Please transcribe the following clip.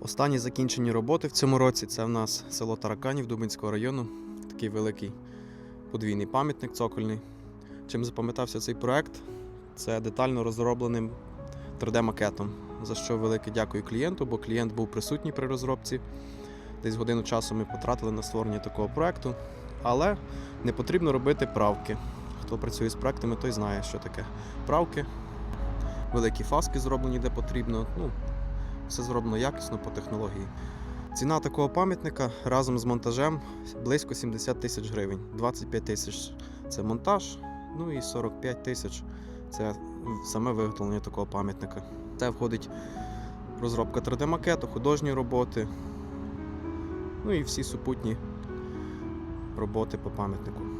Останні закінчені роботи в цьому році це в нас село Тараканів Дубинського району. Такий великий подвійний пам'ятник цокольний. Чим запам'ятався цей проект? Це детально розробленим 3D-макетом, за що велике дякую клієнту, бо клієнт був присутній при розробці. Десь годину часу ми потратили на створення такого проекту. Але не потрібно робити правки. Хто працює з проектами, той знає, що таке правки. Великі фаски зроблені де потрібно. Ну, все зроблено якісно по технології. Ціна такого пам'ятника разом з монтажем близько 70 тисяч гривень. 25 тисяч це монтаж, ну і 45 тисяч це саме виготовлення такого пам'ятника. Це входить розробка 3D-макету, художні роботи, ну і всі супутні роботи по пам'ятнику.